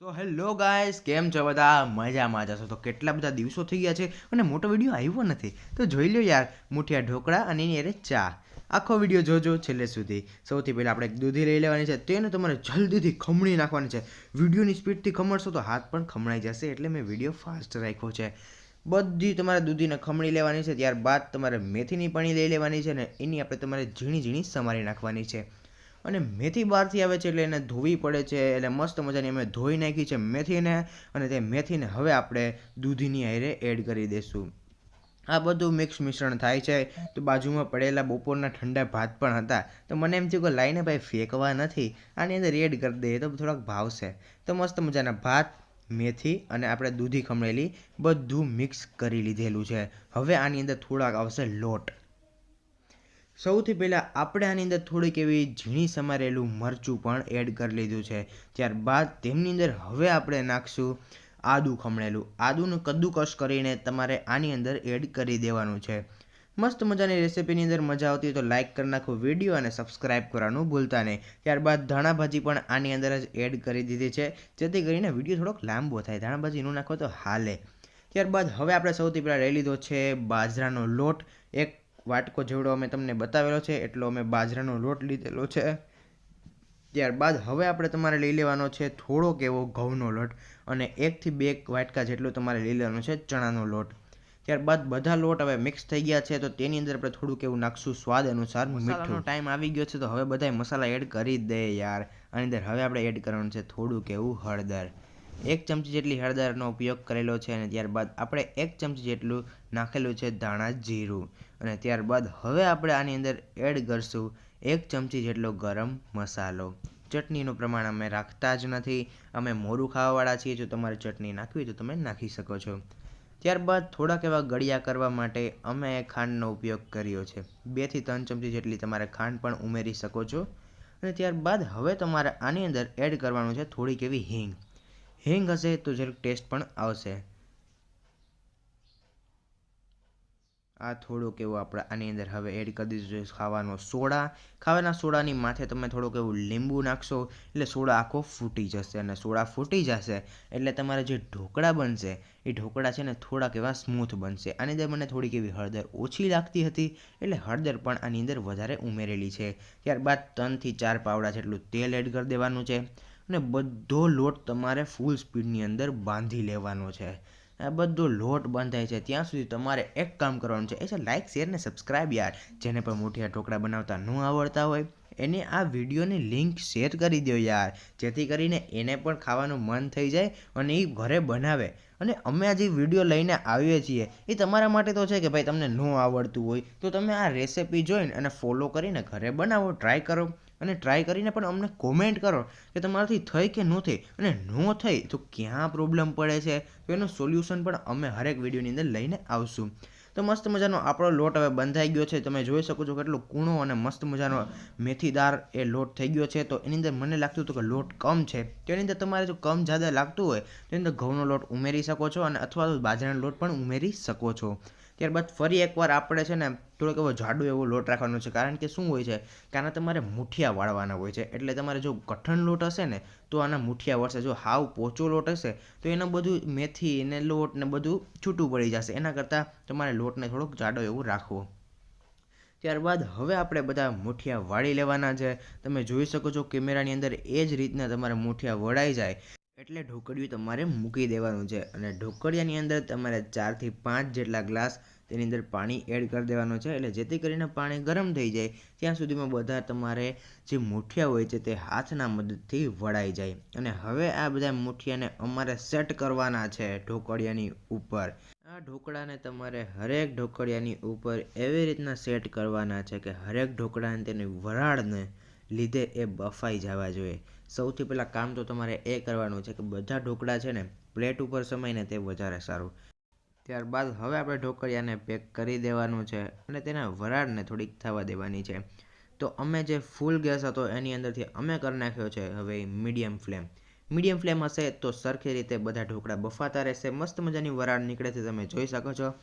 So hello guys કેમ છો બધા? મજામાં જશો તો કેટલા બધા દિવસો થઈ ગયા છે અને મોટો વીડિયો આવ્યો નથી. તો જોઈ લો યાર, મુઠિયા ઢોકળા અને એની અરે ચા. આખો વીડિયો જોજો છેલ્લે સુધી. સૌથી પહેલાં આપણે એક દૂધી લઈ લેવાની છે. તેને તમારે જલ્દીથી ખમણી નાખવાની છે. વિડીયોની સ્પીડથી ખમણશો તો હાથ પણ ખમણાઈ જશે એટલે મેં વીડિયો ફાસ્ટ રાખ્યો છે. બધી તમારે દૂધીને ખમણી લેવાની છે. ત્યારબાદ તમારે મેથીની પાણી લઈ લેવાની છે ને એની આપણે તમારે ઝીણી ઝીણી સમારી નાખવાની છે. અને મેથી બહારથી આવે છે એટલે એને ધોવી પડે છે, એટલે મસ્ત મજાની અમે ધોઈ નાખી છે મેથીને, અને તે મેથીને હવે આપણે દૂધીની આયરે એડ કરી દઈશું આ બધું મિક્સ મિશ્રણ થાય છે, તો બાજુમાં પડેલા બપોરના ઠંડા ભાત પણ હતા. તો મને એમ થયું કે લાઈને ભાઈ ફેંકવા નથી, આની અંદર એડ કરી દઈએ તો થોડાક ભાવશે. તો મસ્ત મજાના ભાત, મેથી અને આપણે દૂધી ખમણેલી બધું મિક્સ કરી લીધેલું છે. હવે આની અંદર થોડાક આવશે લોટ. સૌથી પહેલાં આપણે આની અંદર થોડીક એવી ઝીણી સમારેલું મરચું પણ એડ કરી લીધું છે. ત્યારબાદ તેમની અંદર હવે આપણે નાખશું આદું ખમણેલું. આદુનું કદ્દુકસ કરીને તમારે આની અંદર એડ કરી દેવાનું છે. મસ્ત મજાની રેસીપીની અંદર મજા આવતી હોય તો લાઇક કરી નાખો વીડિયો અને સબસ્ક્રાઇબ કરવાનું ભૂલતા નહીં. ત્યારબાદ ધાણાભાજી પણ આની અંદર જ એડ કરી દીધી છે. જેથી કરીને વીડિયો થોડોક લાંબો થાય. ધાણાભાજીનું નાખો તો હાલે. ત્યારબાદ હવે આપણે સૌથી પહેલાં લઈ લીધો છે બાજરાનો લોટ. એક વાટકો જેવડો અમે તમને બતાવેલો છે, એટલો અમે બાજરાનો લોટ લીધેલો છે. ત્યારબાદ હવે આપણે તમારે લઈ લેવાનો છે થોડોક એવો ઘઉંનો લોટ અને એકથી બે વાટકા જેટલો તમારે લઈ લેવાનો છે ચણાનો લોટ. ત્યારબાદ બધા લોટ હવે મિક્સ થઈ ગયા છે, તો તેની અંદર આપણે થોડુંક એવું નાખશું સ્વાદ અનુસાર મીઠું. ટાઈમ આવી ગયો છે, તો હવે બધા મસાલા એડ કરી દે યાર. આની અંદર હવે આપણે એડ કરવાનું છે થોડુંક એવું હળદર. એક ચમચી જેટલી હળદરનો ઉપયોગ કરેલો છે અને ત્યારબાદ આપણે એક ચમચી જેટલું નાખેલું છે ધાણા જીરું. અને ત્યારબાદ હવે આપણે આની અંદર એડ કરશું એક ચમચી જેટલો ગરમ મસાલો. ચટણીનું પ્રમાણ અમે રાખતા જ નથી. અમે મોરું ખાવાવાળા છીએ. જો તમારે ચટણી નાખવી તો તમે નાખી શકો છો. ત્યારબાદ થોડાક એવા ગળિયા કરવા માટે અમે ખાંડનો ઉપયોગ કર્યો છે. બેથી ત્રણ ચમચી જેટલી તમારે ખાંડ પણ ઉમેરી શકો છો. અને ત્યારબાદ હવે તમારે આની અંદર એડ કરવાનું છે થોડીક એવી હિંગ. હિંગ હશે તો જરાક ટેસ્ટ પણ આવશે. આ થોડુંક એવું આપણે આની અંદર હવે એડ કરી દીધું છે ખાવાનો સોડા. ખાવાના સોડાની માથે તમે થોડુંક એવું લીંબુ નાખશો, એટલે સોડા આખો ફૂટી જશે અને સોડા ફૂટી જશે, એટલે તમારે જે ઢોકળા બનશે, એ ઢોકળા છે ને થોડાક એવા સ્મૂથ બનશે. આની અંદર મને થોડીક એવી હળદર ઓછી લાગતી હતી, એટલે હળદર પણ આની અંદર વધારે ઉમેરેલી છે. ત્યારબાદ ત્રણથી ચાર પાવડા જેટલું તેલ એડ કરી દેવાનું છે અને બધો લોટ તમારે ફૂલ સ્પીડની અંદર બાંધી લેવાનો છે. આ બધો લોટ બંધાય છે. ત્યાં સુધી તમારે એક કામ કરવાનું છે. એ છે લાઇક શેર ને સબસ્ક્રાઈબ યાર. જેને પણ મોટિયા ઢોકળા બનાવતા ન આવડતા હોય, એને આ વિડીયોની લિંક શેર કરી દો યાર. જેથી કરીને એને પણ ખાવાનું મન થઈ જાય અને એ ઘરે બનાવે. અને અમે આ જે વીડિયો લઈને આવીએ છીએ. એ તમારા માટે તો છે કે ભાઈ તમને ન આવડતું હોય, તો તમે આ રેસિપી જોઈને અને ફોલો કરીને ઘરે બનાવો. ટ્રાય કરો. અને ટ્રાય કરીને પણ અમને કોમેન્ટ કરો કે તમારાથી થઈ કે ન થઈ. અને ન થઈ તો ક્યાં પ્રોબ્લેમ પડે છે? તો એનું સોલ્યુશન પણ અમે હરેક વિડીયોની અંદર લઈને આવશું. તો મસ્ત મજાનો આપણો લોટ હવે બંધાઈ ગયો છે. તમે જોઈ શકો છો કેટલો કૂણો અને મસ્ત મજાનો મેથીદાર એ લોટ થઈ ગયો છે. તો એની અંદર મને લાગતું હતું કે લોટ કમ છે. તો એની અંદર તમારે જો કમ જ્યાદા લાગતું હોય, તો એની અંદર ઘઉંનો લોટ ઉમેરી શકો છો અને અથવા તો બાજરાનો લોટ પણ ઉમેરી શકો છો. ત્યારબાદ ફરી એકવાર આપણે છે ને થોડોક એવો જાડો એવો લોટ રાખવાનો છે. કારણ કે શું હોય છે કે તમારે મુઠિયા વાળવાના હોય છે. એટલે તમારે જો કઠણ લોટ હશે ને, તો આના મુઠિયા વળશે. જો હાવ પોચો લોટ હશે, તો એનું બધું મેથી ને લોટ ને બધું છૂટું પડી જશે. એના કરતાં તમારે લોટને થોડોક જાડો એવો રાખવો. ત્યારબાદ હવે આપણે બધા મુઠિયા વાળી લેવાના છે. તમે જોઈ શકો છો કેમેરાની અંદર એ જ રીતના તમારે મુઠિયા વળાઈ જાય. એટલે ઢોકળિયું તમારે મૂકી દેવાનું છે. અને ઢોકળિયાની અંદર તમારે ચારથી પાંચ જેટલા ગ્લાસ તેની અંદર પાણી એડ કરી દેવાનું છે. એટલે જેથી કરીને પાણી ગરમ થઈ જાય, ત્યાં સુધીમાં બધા તમારે જે મુઠિયા હોય છે તે હાથના મદદથી વળાઈ જાય. અને હવે આ બધા મુઠિયાને અમારે સેટ કરવાના છે ઢોકળિયાની ઉપર. આ ઢોકળાને તમારે હરેક ઢોકળિયાની ઉપર એવી રીતના સેટ કરવાના છે કે હરેક ઢોકળાને તેની વરાળને લીધે એ બફાઈ જવા જોઈએ. સૌથી પહેલાં કામ તો તમારે એ કરવાનું છે કે બધા ઢોકળા છે ને, પ્લેટ ઉપર સમયને તે વધારે સારું. ત્યારબાદ હવે આપણે ઢોકળિયાને પેક કરી દેવાનું છે અને તેના વરાળને થોડીક થવા દેવાની છે. તો અમે જે ફૂલ ગેસ હતો એની અંદરથી અમે કરી નાખ્યો છે હવે મીડિયમ ફ્લેમ. મીડિયમ ફ્લેમ હશે તો સરખી રીતે બધા ઢોકળા બફાતા રહેશે, મસ્ત મજાની વરાળ નીકળે છે, તમે જોઈ શકો છો.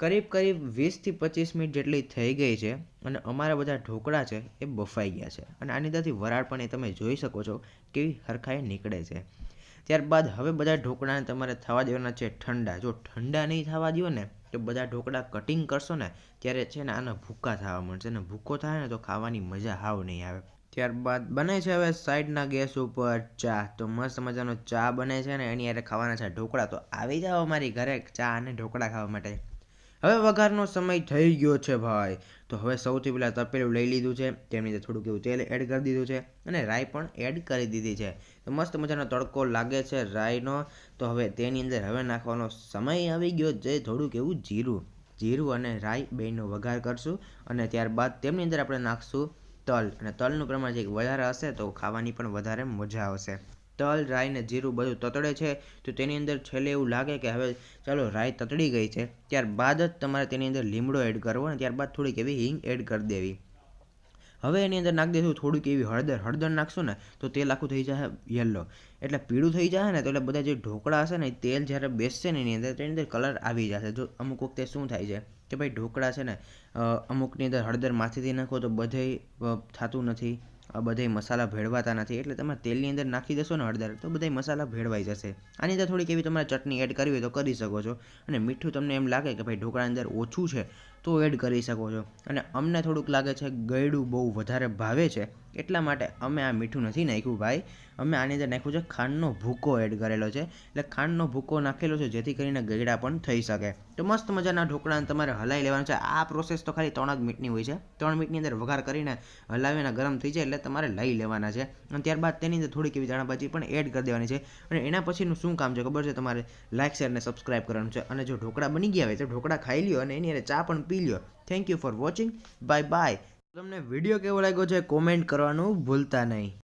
કરીબ કરીબ વીસથી પચીસ મિનિટ જેટલી થઈ ગઈ છે અને અમારા બધા ઢોકળા છે એ બફાઈ ગયા છે. અને આની અંદરથી વરાળ પણ એ તમે જોઈ શકો છો કેવી હરખાઈ નીકળે છે. ત્યારબાદ હવે બધા ઢોકળાને તમારે થવા દેવાના છે ઠંડા. જો ઠંડા નહીં થવા દો ને, તો બધા ઢોકળા કટિંગ કરશો ને, ત્યારે છે ને આના ભૂકા થવા મળશે અને ભૂકો થાય ને તો ખાવાની મજા હાવ નહીં આવે. ત્યારબાદ બને છે હવે સાઈડના ગેસ ઉપર ચા. તો મસ્ત મજાનો ચા બને છે ને, એની હારે ખાવાના છે ઢોકળા. તો આવી જાઓ અમારી ઘરે ચા અને ઢોકળા ખાવા માટે. હવે વઘારનો સમય થઈ ગયો છે ભાઈ. તો હવે સૌથી પહેલાં તપેલું લઈ લીધું છે. તેમની અંદર થોડુંક એવું તેલ એડ કરી દીધું છે અને રાઈ પણ એડ કરી દીધી છે. તો મસ્ત મજાનો તડકો લાગે છે રાઈનો. તો હવે તેની અંદર હવે નાખવાનો સમય આવી ગયો છે. થોડુંક એવું જીરું જીરું અને રાઈ બેનો વઘાર કરશું અને ત્યારબાદ તેમની અંદર આપણે નાખશું તલ. અને તલનું પ્રમાણ જે વધારે હશે તો ખાવાની પણ વધારે મજા આવશે. તલ, રાઈ ને જીરું બધું તતડે છે, તો તેની અંદર છેલ્લે એવું લાગે કે હવે ચાલો રાઈ તતડી ગઈ છે, ત્યારબાદ જ તમારે તેની અંદર લીમડો એડ કરવો અને ત્યારબાદ થોડીક એવી હિંગ એડ કરી દેવી. હવે એની અંદર નાખી દઈશું થોડીક એવી હળદર હળદર નાખશું ને, તો તેલ આખું થઈ જાય યલો એટલે પીળું થઈ જાય ને, તો એટલે બધા જે ઢોકળા હશે ને તેલ જ્યારે બેસશે ને એની અંદર, તેની અંદર કલર આવી જશે જો અમુક વખતે શું થાય છે કે ભાઈ ઢોકળા છે ને અમુકની અંદર હળદર માથેથી નાખો તો બધે થતું નથી. આ બધાય મસાલા ભેળવાતા નથી. એટલે તમે તેલની અંદર નાખી દેશો ને હળદર, તો બધાય મસાલા ભેળવાઈ જશે. આની અંદર થોડીક એવી તમારે ચટણી એડ કરવી હોય તો કરી શકો છો. અને મીઠું તમને એમ લાગે કે ભાઈ ઢોકળાની અંદર ઓછું છે તો એડ કરી શકો છો. અને અમને થોડુંક લાગે છે ગળ્યું બહુ વધારે ભાવે છે, એટલા માટે અમે આ મીઠું નથી નાખ્યું ભાઈ. અમે આની અંદર નાખ્યું છે ખાંડનો ભૂકો એડ કરેલો છે. એટલે ખાંડનો ભૂકો નાખેલો છે જેથી કરીને ગળ્યા પણ થઈ શકે. તો મસ્ત મજાના ઢોકળાને તમારે હલાવી લેવાનું છે. આ પ્રોસેસ તો ખાલી ત્રણ જ મિનિટની હોય છે. ત્રણ મિનિટની અંદર વઘાર કરીને હલાવીને ગરમ થઈ જાય એટલે તમારે લઈ લેવાના છે. અને ત્યારબાદ તેની અંદર થોડીક એવી દાણાભાજી પણ એડ કરી દેવાની છે. અને એના પછીનું શું કામ છે ખબર છે? તમારે લાઇક શેર અને સબસ્ક્રાઇબ કરવાનું છે. અને જો ઢોકળા બની ગયા હોય તો ઢોકળા ખાઈ લ્યો અને એની અંદર ચા પણ પી thank you for watching bye bye તમને વીડિયો કેવો લાગ્યો છે કોમેન્ટ કરવાનું ભૂલતા નહીં.